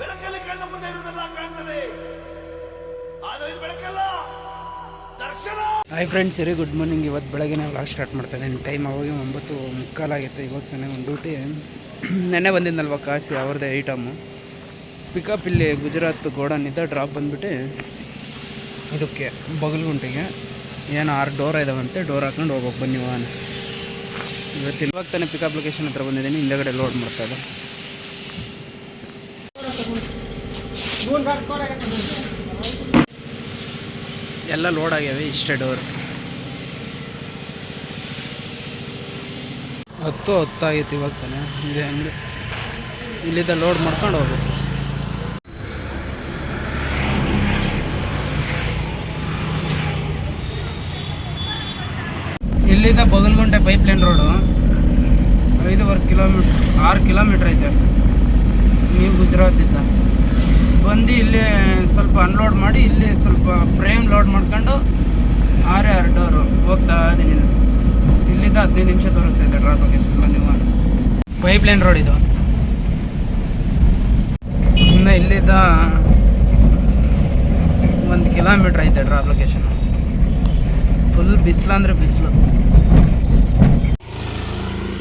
ಬೆಳಕಲ್ಲಿ ಕಣ್ಣ ಮುಂದೆ ಇರುವುದೆಲ್ಲ ಕಾಣ್ತದೆ. ಆದರೆ ಇದು ಬೆಳಕಲ್ಲ. ದರ್ಶನ! ಹಾಯ್ ಫ್ರೆಂಡ್ಸ್ ಸರಿ ಗುಡ್ ಮಾರ್ನಿಂಗ್ ಇವತ್ತು ಬೆಳಗ್ಗೆ ಲಾಸ್ಟ್ ಸ್ಟಾರ್ಟ್ ಮಾಡ್ತಾ ಟೈಮ್ ಅವಾಗ ಒಂಬತ್ತು ಮುಕ್ಕಾಲಾಗಿತ್ತು ಇವತ್ತು ತಾನೇ ಒಂದು ಡ್ಯೂಟಿ ನೆನ್ನೆ ಬಂದಿದ್ದಲ್ವ ಕಾಸಿ ಅವ್ರದ್ದೇ ಐಟಮು ಪಿಕಪ್ ಇಲ್ಲಿ ಗುಜರಾತ್ ಗೋಡನ್ನಿಂದ ಡ್ರಾಪ್ ಬಂದುಬಿಟ್ಟು ಇದಕ್ಕೆ ಬಗಲ್ಗುಂಟಿಗೆ ಏನು ಆರು ಡೋರ್ ಇದಾವಂತೆ. ಡೋರ್ ಹಾಕೊಂಡು ಹೋಗ್ಬೇಕು ಬನ್ನಿ ವಾಹನ. ಇವತ್ತು ಇವಾಗ ತಾನೇ ಪಿಕಪ್ ಲೊಕೇಶನ್ ಹತ್ರ ಬಂದಿದ್ದೀನಿ. ಹಿಂದೆಗಡೆ ಲೋಡ್ ಮಾಡ್ತಾ ಇದೆ ಎಲ್ಲ ಲೋಡ್ ಆಗ್ಯಾವೆ, ಇಷ್ಟೇ ಡೋರ್ ಹತ್ತು ಹತ್ತಾಗೈತಿ ಇವಾಗ ತಾನೆ ಇದೆ ಅಂಗಡಿ. ಇಲ್ಲಿದ್ದ ಲೋಡ್ ಮಾಡ್ಕೊಂಡು ಹೋಗ್ಬೇಕು. ಇಲ್ಲಿಂದ ಬಗಲ್ಗುಂಟೆ ಪೈಪ್ ಲೈನ್ ರೋಡು ಐದುವರೆ ಕಿಲೋಮೀಟ್ರ್ ಆರು ಕಿಲೋಮೀಟ್ರ್ ಐತೆ. ನೀವು ಗುಜರಾತಿಂದ. ಬಂದು ಇಲ್ಲಿ ಸ್ವಲ್ಪ ಅನ್ಲೋಡ್ ಮಾಡಿ ಇಲ್ಲಿ ಸ್ವಲ್ಪ ಫ್ರೇಮ್ ಲೋಡ್ ಮಾಡ್ಕೊಂಡು ಆರೇ ಆರು ಡೋರು ಹೋಗ್ತಾ ಇದ್ದೀನಿ ಇಲ್ಲಿಂದ ಹದಿನೈದು ನಿಮಿಷ ತೋರಿಸ್ತಾ ಡ್ರಾಪ್ ಲೊಕೇಶನ್ ಬಂದು ಪೈಪ್ ಲೈನ್ ರೋಡ್ ಇದು. ಇನ್ನು ಇಲ್ಲಿದ್ದ ಒಂದು ಕಿಲೋಮೀಟ್ರ್ ಐತೆ ಡ್ರಾಪ್ ಲೊಕೇಶನ್ ಫುಲ್ ಬಿಸಿಲು ಅಂದರೆ ಬಿಸಿಲು.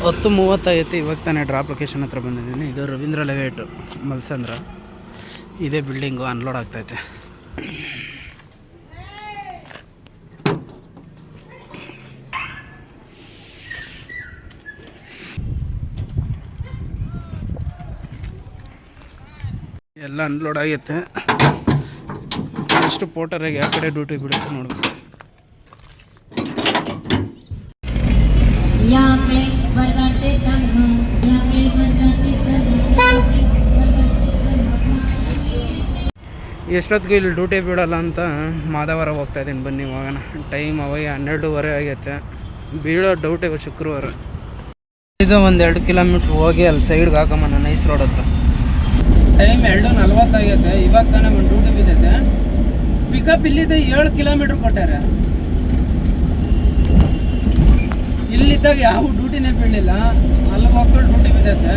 ಹತ್ತು ಮೂವತ್ತೈತಿ, ಇವಾಗ ತಾನೇ ಡ್ರಾಪ್ ಲೊಕೇಶನ್ ಹತ್ರ ಬಂದಿದ್ದೀನಿ. ಇದು ರವೀಂದ್ರ ಲೆವೇಟು ಮಲ್ಸಂದ್ರ. ಇದೇ ಬಿಲ್ಡಿಂಗು ಅನ್ಲೋಡ್ ಆಗ್ತೈತೆ. ಎಲ್ಲ ಅನ್ಲೋಡ್ ಆಗೈತೆ. ಎಷ್ಟು ಪೋಟರಾಗಿ ಯಾವ ಕಡೆ ಡ್ಯೂಟಿ ಬಿಡುತ್ತೆ ನೋಡಿ. ಯಾಕೆ ಎಷ್ಟೊತ್ತಿಗೂ ಇಲ್ಲಿ ಡ್ಯೂಟಿ ಬೀಳಲ್ಲ ಅಂತ ಮಾದವಾರ ಹೋಗ್ತಾ ಇದ್ದೀನಿ. ಬನ್ನಿ ಇವಾಗ ಟೈಮ್ ಅವಾಗ ಹನ್ನೆರಡೂವರೆ ಆಗೈತೆ. ಬೀಳೋ ಡೌಟ್ ಇವಾಗ ಶುಕ್ರವಾರ. ಇದು ಒಂದು ಎರಡು ಕಿಲೋಮೀಟ್ರ್ ಹೋಗಿ ಅಲ್ಲಿ ಸೈಡ್ಗೆ ಹಾಕಮ್ಮ ನೈಸ್ ರೋಡ್ ಹತ್ರ. ಟೈಮ್ ಎರಡು ನಲ್ವತ್ತಾಗೈತೆ ಇವಾಗ ತಾನೇ ಒಂದು ಡ್ಯೂಟಿ ಬಿದ್ದೈತೆ. ಪಿಕಪ್ ಇಲ್ಲಿದೆ ಏಳು ಕಿಲೋಮೀಟ್ರ್ ಕೊಟ್ಟಾರೆ. ಇಲ್ಲಿದ್ದಾಗ ಯಾವ ಡ್ಯೂಟಿನೇ ಬೀಳಲಿಲ್ಲ. ಅಲ್ಲಿಗೆ ಹೋಗ್ತಾ ಡ್ಯೂಟಿ ಬಿದ್ದೈತೆ.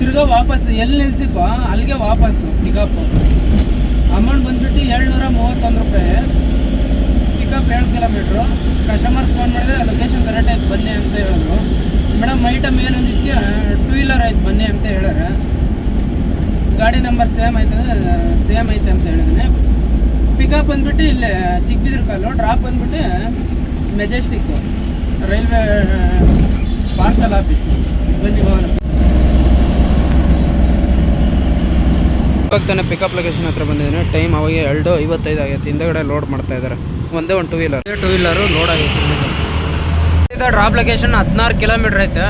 ತಿರ್ಗಾ ವಾಪಸ್ ಎಲ್ಲಿ ನಿಲ್ಸಿದ್ವಾ ಅಲ್ಲಿಗೆ ವಾಪಸ್ಸು ಪಿಕಪ್ ಅಮೌಂಟ್ ಬಂದ್ಬಿಟ್ಟು ಏಳ್ನೂರ ಮೂವತ್ತೊಂದು ರೂಪಾಯಿ. ಪಿಕಪ್ ಏಳು ಕಿಲೋಮೀಟ್ರು ಕಸ್ಟಮರ್ ಫೋನ್ ಮಾಡಿದ್ರೆ ಲೊಕೇಶನ್ ಕರೆಕ್ಟ್ ಆಯ್ತು, ಬನ್ನಿ ಅಂತ ಹೇಳಿದ್ರು. ಮೇಡಮ್ ಐಟಮ್ ಏನಂದಿಕ್ಕೆ ಟೂ ವೀಲರ್ ಆಯ್ತು, ಬನ್ನಿ ಅಂತ ಹೇಳಾರೆ ಗಾಡಿ ನಂಬರ್ ಸೇಮ್ ಐತೆ ಸೇಮ್ ಐತೆ ಅಂತ ಹೇಳಿದ್ನೆ. ಪಿಕಪ್ ಬಂದ್ಬಿಟ್ಟು ಇಲ್ಲೇ ಚಿಕ್ಕಬಿದ್ರ ಕಾಲು ಡ್ರಾಪ್ ಬಂದ್ಬಿಟ್ಟು ಮೆಜೆಸ್ಟಿಕ್ಕು ರೈಲ್ವೆ ಪಾರ್ಸಲ್ ಆಫೀಸ್ ಬನ್ನಿ ಹೋಗೋಣ ಇವಾಗ ತಾನೇ ಪಿಕಪ್ ಲೊಕೇಶನ್ ಹತ್ರ ಬಂದಿದ್ದೀನಿ. ಟೈಮ್ ಅವಾಗ ಎರಡು ಐವತ್ತೈದು ಆಗೈತೆ. ಹಿಂದೆಗಡೆ ಲೋಡ್ ಮಾಡ್ತಾ ಇದ್ದಾರೆ. ಒಂದೇ ಒಂದು two wheeler two wheeler load ಆಗೈತೆ ಇದು ಡ್ರಾಪ್ ಲೊಕೇಶನ್ ಹದಿನಾರು ಕಿಲೋಮೀಟ್ರ್ ಐತೆ.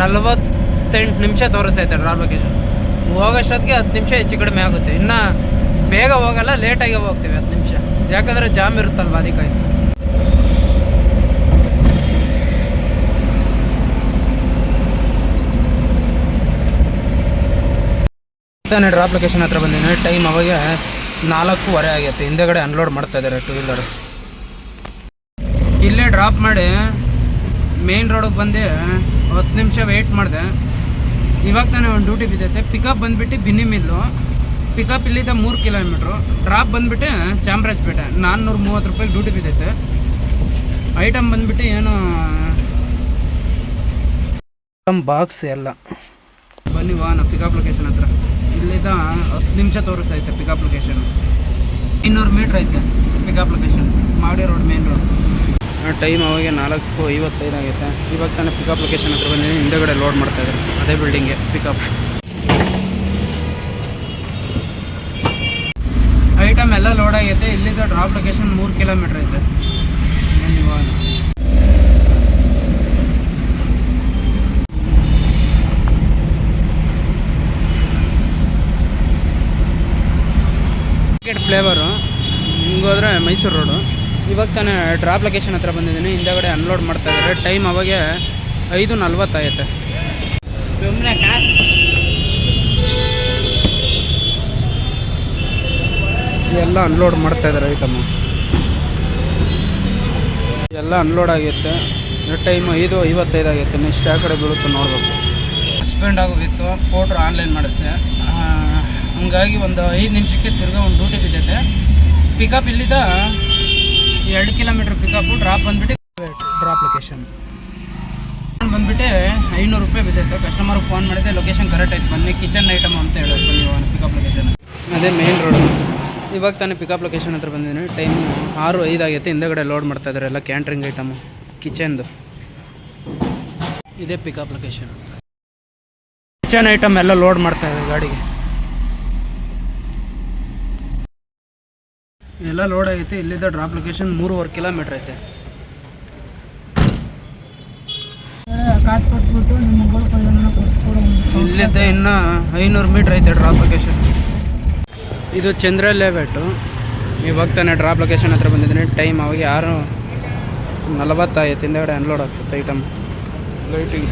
ನಲ್ವತ್ತೆಂಟು ನಿಮಿಷ ತೋರಿಸ್ತೈತೆ ಡ್ರಾಪ್ ಲೊಕೇಶನ್ ಹೋಗೋಷ್ಟೊತ್ತಿಗೆ ಹತ್ತು ನಿಮಿಷ ಹೆಚ್ಚು ಕಡಿಮೆ ಆಗುತ್ತೆ. ಇನ್ನು ಬೇಗ ಹೋಗಲ್ಲ ಲೇಟಾಗಿ ಹೋಗ್ತೀವಿ ಹತ್ತು ನಿಮಿಷ. ಯಾಕಂದರೆ ಜಾಮ್ ಇರುತ್ತಲ್ವ ಅದಕ್ಕಾಗಿ. ತಾನೇ ಡ್ರಾಪ್ ಲೊಕೇಶನ್ ಹತ್ರ ಬಂದಿದ್ದೀನಿ. ಟೈಮ್ ಅವಾಗ ನಾಲ್ಕೂವರೆ ಆಗೈತೆ ಹಿಂದೆಗಡೆ ಅನ್ಲೋಡ್ ಮಾಡ್ತಾ ಇದ್ದಾರೆ ಟೂ ವೀಲರ್ ಇಲ್ಲೇ ಡ್ರಾಪ್ ಮಾಡಿ ಮೇನ್ ರೋಡಿಗೆ ಬಂದು. ಹತ್ತು ನಿಮಿಷ ವೆಯ್ಟ್ ಮಾಡಿದೆ. ಇವಾಗ ತಾನೇ ಒಂದು ಡ್ಯೂಟಿ ಬಿದ್ದೈತೆ. ಪಿಕಪ್ ಬಂದುಬಿಟ್ಟು ಬಿನ್ನಿ ಮಿಲ್ಲು. ಪಿಕಪ್ ಇಲ್ಲಿದ್ದ ಮೂರು ಕಿಲೋಮೀಟ್ರು ಡ್ರಾಪ್ ಬಂದುಬಿಟ್ಟು ಚಾಮರಾಜಪೇಟೆ ನಾನ್ನೂರ ಮೂವತ್ತು ರೂಪಾಯಿ ಡ್ಯೂಟಿ ಬಿದ್ದೈತೆ. ಐಟಮ್ ಬಂದುಬಿಟ್ಟು ಏನು? ಬಾಕ್ಸ್ ಎಲ್ಲ. ಬನ್ನಿ ವಾಹನ ಪಿಕಪ್ ಲೊಕೇಶನ್ ಹತ್ರ. ಇಲ್ಲಿದ್ದ ಹತ್ತು ನಿಮಿಷ ತೋರಿಸ್ತೈತೆ ಪಿಕಪ್ ಲೊಕೇಶನ್ ಇನ್ನೂರು ಮೀಟ್ರ್ ಐತೆ ಪಿಕಪ್ ಲೊಕೇಶನ್ ಮಾಡಿ ರೋಡ್ ಮೇನ್ ರೋಡ್ ಟೈಮ್ ಅವಾಗ ನಾಲ್ಕು ಐವತ್ತೈದು ಆಗೈತೆ ಇವಾಗ ತಾನೇ ಪಿಕಪ್ ಲೊಕೇಶನ್ ಹತ್ರ ಬಂದಿದ್ದೀನಿ. ಹಿಂದೆಗಡೆ ಲೋಡ್ ಮಾಡ್ತಾ ಇದ್ದಾರೆ. ಅದೇ ಬಿಲ್ಡಿಂಗೆ ಪಿಕಪ್ ಐಟಮ್ ಎಲ್ಲ ಲೋಡ್ ಆಗೈತೆ. ಇಲ್ಲಿಂದ ಡ್ರಾಪ್ ಲೊಕೇಶನ್ ಮೂರು ಕಿಲೋಮೀಟ್ರ್ ಐತೆ. ಬನ್ನಿ ಫ್ಲೇವರು. ಹಿಂಗೋದ್ರೆ ಮೈಸೂರು ರೋಡು. ಇವಾಗ ತಾನೇ ಡ್ರಾಪ್ ಲೊಕೇಶನ್ ಹತ್ರ ಬಂದಿದ್ದೀನಿ. ಹಿಂದೆಗಡೆ ಅನ್ಲೋಡ್ ಮಾಡ್ತಾ ಇದ್ದಾರೆ. ಟೈಮ್ ಅವಾಗೆ ಐದು ನಲ್ವತ್ತಾಗೈತೆ. ಎಲ್ಲ ಅನ್ಲೋಡ್ ಮಾಡ್ತಾ ಇದ್ದಾರೆ ಐಟಮ್. ಎಲ್ಲ ಅನ್ಲೋಡ್ ಆಗಿತ್ತು ಟೈಮ್ ಐದು ಐವತ್ತೈದು ಆಗೈತೆ ನೆಕ್ಸ್ಟ್ ಯಾವ ಕಡೆ ಬೀಳುತ್ತೆ ನೋಡ್ಬೇಕು. ಸಸ್ಪೆಂಡ್ ಆಗೋಗಿತ್ತು. ಪೋಟ್ರು ಆನ್ಲೈನ್ ಮಾಡಿಸಿ. ಹಂಗಾಗಿ ಒಂದು ಐದು ನಿಮಿಷಕ್ಕೆ ತಿರ್ಗಾ ಒಂದು ಡ್ಯೂಟಿ ಬಿದ್ದೈತೆ ಪಿಕಪ್ ಇಲ್ಲಿದ್ದ ಎರಡು ಕಿಲೋಮೀಟ್ರ್ ಪಿಕಪ್ ಡ್ರಾಪ್ ಬಂದ್ಬಿಟ್ಟು ಡ್ರಾಪ್ ಲೊಕೇಶನ್ ಬಂದ್ಬಿಟ್ಟು ಐನೂರು ರೂಪಾಯಿ ಬಿದ್ದೈತೆ. ಕಸ್ಟಮರ್ಗೆ ಫೋನ್ ಮಾಡಿದೆ ಲೊಕೇಶನ್ ಕರೆಕ್ಟ್ ಆಯ್ತು ಬನ್ನಿ ಕಿಚನ್ ಐಟಮ್ ಅಂತ ಹೇಳೋದು. ಬನ್ನಿ ಪಿಕಪ್ ಲೊಕೇಶನ್ ಅದೇ ಮೇನ್ ರೋಡ್ ಇವಾಗ ತಾನೇ ಪಿಕಪ್ ಲೊಕೇಶನ್ ಹತ್ರ ಬಂದಿದ್ದೀನಿ. ಟೈಮ್ ಆರು, ಐದು ಆಗೈತೆ. ಹಿಂದೆಗಡೆ ಲೋಡ್ ಮಾಡ್ತಾ ಇದ್ದಾರೆ ಎಲ್ಲ ಕ್ಯಾಂಟ್ರಿಂಗ್ ಐಟಮು ಕಿಚನ್ದು ಇದೇ ಪಿಕಪ್ ಲೊಕೇಶನ್ ಕಿಚನ್ ಐಟಮ್ ಎಲ್ಲ ಲೋಡ್ ಮಾಡ್ತಾ ಇದ್ದಾರೆ ಗಾಡಿಗೆ. ಎಲ್ಲ ಲೋಡ್ ಆಗೈತೆ. ಇಲ್ಲಿದ್ದ ಡ್ರಾಪ್ ಲೊಕೇಶನ್ ಮೂರುವರೆ ಕಿಲೋಮೀಟ್ರ್ ಐತೆ. ಇಲ್ಲಿದ್ದ ಇನ್ನು ಐನೂರು ಮೀಟ್ರ್ ಐತೆ ಡ್ರಾಪ್ ಲೊಕೇಶನ್ ಇದು ಚಂದ್ರ ಲೇಔಟು ಇವಾಗ ತಾನೆ ಡ್ರಾಪ್ ಲೊಕೇಶನ್ ಹತ್ರ ಬಂದಿದ್ದೀನಿ. ಟೈಮ್ ಅವಾಗ ಯಾರು ನಲವತ್ತಾಯ್ತು ಹಿಂದೆಗಡೆ ಅನ್ಲೋಡ್ ಆಗ್ತದೆ ಐಟಮ್ ಲೈಟಿಂಗ್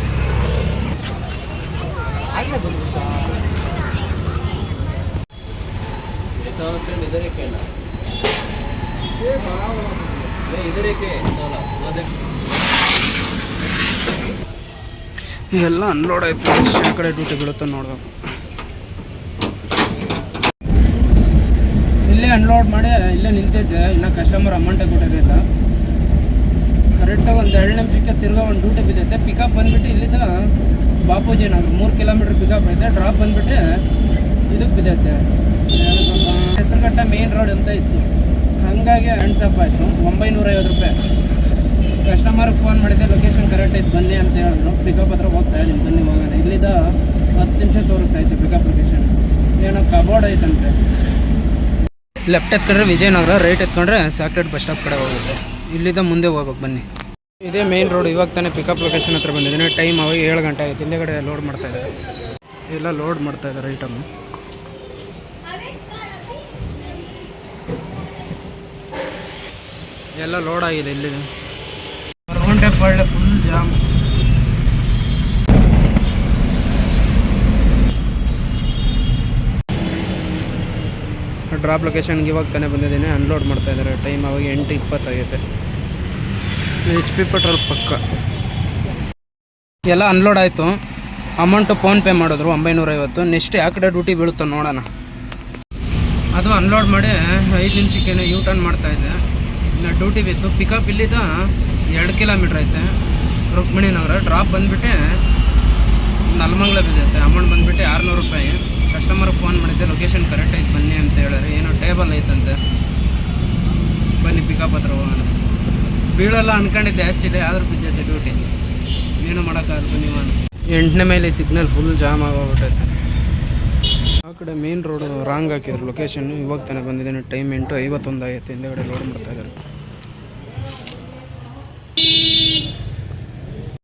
ಎಲ್ಲ ಅನ್ಲೋಡ್ ಆಯ್ತು. ಎಷ್ಟು ಕಡೆ ಡ್ಯೂಟಿ ಬೀಳುತ್ತೆ ನೋಡ್ಬೇಕು. ಇಲ್ಲೇ ಅನ್ಲೋಡ್ ಮಾಡಿ, ಇಲ್ಲೇ ನಿಂತಿದ್ದೆ. ಇನ್ನು ಕಸ್ಟಮರ್ ಅಮೌಂಟೇ ಕೊಟ್ಟಿರಲಿಲ್ಲ. ಕರೆಕ್ಟಾಗಿ ಒಂದು ಎರಡು ನಿಮಿಷಕ್ಕೆ ತಿರ್ಗಾ ಒಂದು ಡ್ಯೂಟಿ ಬಿದ್ದೈತೆ. ಪಿಕಪ್ ಬಂದ್ಬಿಟ್ಟು ಇಲ್ಲಿಂದ ಬಾಪೂಜಿ ನಗರ. ಮೂರು ಕಿಲೋಮೀಟ್ರ್ ಪಿಕಪ್ ಐತೆ. ಡ್ರಾಪ್ ಬಂದ್ಬಿಟ್ಟು ಇದಕ್ಕೆ ಬಿದ್ದೈತೆ. ಹೆಸರುಘಟ್ಟ ಮೇನ್ ರೋಡ್ ಅಂತ ಇತ್ತು. ಹಾಗಾಗಿ ಸಪ್ ಆಯಿತು. ಒಂಬೈನೂರ ಐವತ್ತು ರೂಪಾಯಿ. ಕಸ್ಟಮರ್ ಫೋನ್ ಮಾಡಿದ್ದೆ ಲೊಕೇಶನ್ ಕರೆಕ್ಟ್ ಐತೆ ಬನ್ನಿ ಅಂತ ಹೇಳಿದ್ರು. ಪಿಕಪ್ ಹತ್ರ ಹೋಗ್ತಾ ಇದ್ದೀನಿ ಬನ್ನಿ ಹೋಗೋಣ. ಇಲ್ಲಿದ್ದ ಹತ್ತು ನಿಮಿಷ ತೋರಿಸ್ತಾಯಿತ್ತು ಪಿಕಪ್ ಲೊಕೇಶನ್ ಏನೋ ಕಬೋರ್ಡ್ ಐತಂತೆ. ಲೆಫ್ಟ್ ಎತ್ಕೊಂಡ್ರೆ ವಿಜಯನಗರ ರೈಟ್ ಎತ್ಕೊಂಡ್ರೆ ಸಾಕ್ರೆಡ್ ಬಸ್ ಸ್ಟಾಪ್ ಕಡೆ ಹೋಗುತ್ತೆ. ಇಲ್ಲಿಂದ ಮುಂದೆ ಹೋಗ್ಬೇಕು ಬನ್ನಿ. ಇದೇ ಮೇನ್ ರೋಡ್ ಇವಾಗ ತಾನೇ ಪಿಕಪ್ ಲೊಕೇಶನ್ ಹತ್ರ ಬಂದಿದ್ದೀನಿ. ಟೈಮ್ ಅವಾಗ ಏಳು ಗಂಟೆ ಆಗುತ್ತೆ ಹಿಂದೆಗಡೆ ಲೋಡ್ ಮಾಡ್ತಾ ಇದ್ದಾರೆ. ಎಲ್ಲ ಲೋಡ್ ಮಾಡ್ತಾ ಇದ್ದಾರೆ ಐಟಮ್ ಎಲ್ಲ ಲೋಡ್ ಆಗಿದೆ ಇಲ್ಲಿ ರೋಂಡೆ ಪಳ್ಳೆ ಫುಲ್ ಜಾಮ್ ಡ್ರಾಪ್ ಲೊಕೇಶನ್ಗೆ ಇವಾಗ ತಾನೇ ಬಂದಿದ್ದೀನಿ. ಅನ್ಲೋಡ್ ಮಾಡ್ತಾ ಇದ್ದಾರೆ. ಟೈಮ್ ಅವಾಗ ಎಂಟು ಇಪ್ಪತ್ತಾಗೈತೆ ಎಚ್ ಪಿ ಪೆಟ್ರೋಲ್ ಪಕ್ಕ. ಎಲ್ಲ ಅನ್ಲೋಡ್ ಆಯಿತು. ಅಮೌಂಟು ಫೋನ್ಪೇ ಮಾಡಿದ್ರು. ಒಂಬೈನೂರೈವತ್ತು. ನೆಕ್ಸ್ಟ್ ಯಾವ ಕಡೆ ಡ್ಯೂಟಿ ಬೀಳುತ್ತೋ ನೋಡೋಣ. ಅದು ಅನ್ಲೋಡ್ ಮಾಡಿ ಐದು ನಿಮಿಷಕ್ಕೆ ಯೂ ಟರ್ನ್ ಮಾಡ್ತಾ ಇನ್ನು ಡ್ಯೂಟಿ ಬಿತ್ತು ಪಿಕಪ್ ಇಲ್ಲಿದ್ದ ಎರಡು ಕಿಲೋಮೀಟ್ರ್ ಐತೆ. ರುಕ್ಮಿಣಿ ನಗರ ಡ್ರಾಪ್ ಬಂದುಬಿಟ್ಟೆ. ನಲ್ಮಂಗ್ಲ ಬಿದ್ದೈತೆ ಅಮೌಂಟ್ ಬಂದುಬಿಟ್ಟು ಆರುನೂರು ರೂಪಾಯಿ. ಕಸ್ಟಮರ್ಗೆ ಫೋನ್ ಮಾಡಿದ್ದೆ ಲೊಕೇಶನ್ ಕರೆಕ್ಟ್ ಐತೆ, ಬನ್ನಿ ಅಂತ ಹೇಳಿದ್ರೆ. ಏನೋ ಟೇಬಲ್ ಐತಂತೆ. ಬನ್ನಿ ಪಿಕಪ್ ಹತ್ರ ಹೋಗೋಣ ಬೀಳಲ್ಲ ಅನ್ಕೊಂಡಿದ್ದೆ ಹಚ್ಚಿದೆ ಆದರೂ ಬಿದ್ದೈತೆ ಡ್ಯೂಟಿ ಏನು ಮಾಡೋಕ್ಕಾಗಲ್ಲ, ಬನ್ನಿ ಹೋಗೋಣ ಎಂಟನೇ ಮೇಲೆ ಸಿಗ್ನಲ್ ಫುಲ್ ಜಾಮ್ ಆಗೋಗ್ಬಿಟ್ಟೈತೆ. ಕಡೆ ಮೇನ್ ರೋಡು ರಾಂಗ್ ಹಾಕಿದ್ರು. ಲೊಕೇಶನ್ ಇವಾಗ ತಾನೇ ಬಂದಿದ್ದೀನಿ ಟೈಮ್ ಎಂಟು ಐವತ್ತೊಂದು ಆಗೈತೆ ಹಿಂದೆಗಡೆ ಲೋಡ್ ಮಾಡ್ತಾ ಇದ್ದಾರೆ.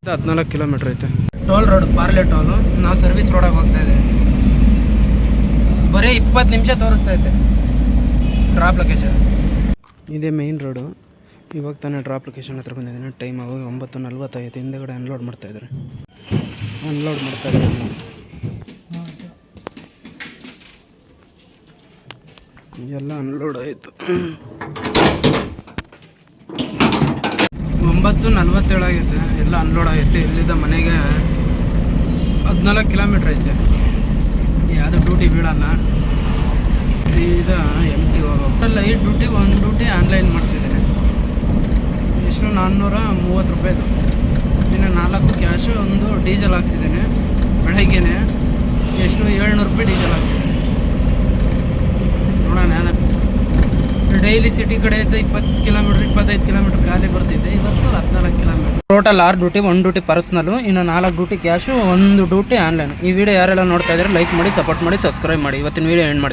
ಇದು ಹದಿನಾಲ್ಕು ಕಿಲೋಮೀಟ್ರ್ ಐತೆ. ಟೋಲ್ ರೋಡ್ ಪಾರ್ಲೆ ಟೋಲು ನಾವು ಸರ್ವಿಸ್ ರೋಡಾಗಿ ಹೋಗ್ತಾ ಇದ್ದೀವಿ. ಬರೀ ಇಪ್ಪತ್ತು ನಿಮಿಷ ತೋರಿಸ್ತಾ ಐತೆ ಡ್ರಾಪ್ ಲೊಕೇಶನ್ ಇದೇ ಮೇನ್ ರೋಡು ಇವಾಗ ತಾನೇ ಡ್ರಾಪ್ ಲೊಕೇಶನ್ ಹತ್ರ ಬಂದಿದ್ದೀನಿ ಟೈಮ್ ಆವಾಗ ಒಂಬತ್ತು ನಲ್ವತ್ತೈತೆ ಹಿಂದೆಗಡೆ ಅನ್ಲೋಡ್ ಮಾಡ್ತಾ ಇದ್ದಾರೆ. ಅನ್ಲೋಡ್ ಮಾಡ್ತಾ ಇದ್ದಾರೆ. ಎಲ್ಲ ಅನ್ಲೋಡ್ ಆಯಿತು. ಒಂಬತ್ತು ನಲ್ವತ್ತೇಳು ಆಗೈತೆ ಎಲ್ಲ ಅನ್ಲೋಡ್ ಆಗೈತೆ ಇಲ್ಲಿದ್ದ ಮನೆಗೆ ಹದಿನಾಲ್ಕು ಕಿಲೋಮೀಟ್ರ್ ಐತೆ. ಯಾವುದು ಡ್ಯೂಟಿ ಬೀಳಲ್ಲ. ಸೀದಾ ಎಂ ಟಿ ಹೋಗೋಲ್ಲ ಐದು ಡ್ಯೂಟಿ ಒಂದು ಡ್ಯೂಟಿ ಆನ್ಲೈನ್ ಮಾಡಿಸಿದ್ದೀನಿ. ಎಷ್ಟು ನಾನ್ನೂರ ಮೂವತ್ತು ರೂಪಾಯಿದು. ಇನ್ನು ನಾಲ್ಕು ಕ್ಯಾಶು ಒಂದು ಡೀಸೆಲ್ ಹಾಕ್ಸಿದ್ದೀನಿ. ಬೆಳಗ್ಗೆನೆ. ಎಷ್ಟು ಏಳ್ನೂರು ರೂಪಾಯಿ ಡೀಸೆಲ್ ಹಾಕ್ಸಿದ್ದೀನಿ ನೋಡೋಣ ಡೈಲಿ ಸಿಟಿ ಕಡೆ ಇಪ್ಪತ್ತು ಕಿಲೋಮೀಟರ್ ಇಪ್ಪತ್ತೈದು ಕಿಲೋಮೀಟರ್ ಖಾಲಿ ಬರ್ತಿದ್ದೆ ಇವತ್ತು ಹದಿನಾಲ್ಕು ಕಿಲೋಮೀಟರ್ ಟೋಟಲ್ ಆರು ಡ್ಯೂಟಿ ಒಂದು ಡ್ಯೂಟಿ ಪರ್ಸನಲ್ ಇನ್ನು ನಾಲ್ಕು ಡ್ಯೂಟಿ ಕ್ಯಾಶು ಒಂದು ಡ್ಯೂಟಿ ಆನ್ಲೈನ್ ಈ ವಿಡಿಯೋ ಯಾರೆಲ್ಲ ನೋಡ್ತಾ ಇದ್ದಾರೆ ಲೈಕ್ ಮಾಡಿ ಸಪೋರ್ಟ್ ಮಾಡಿ ಸಬ್ಸ್ಕ್ರೈಬ್ ಮಾಡಿ. ಇವತ್ತಿನ ವಿಡಿಯೋ ಎಂಡ್ ಮಾಡಿ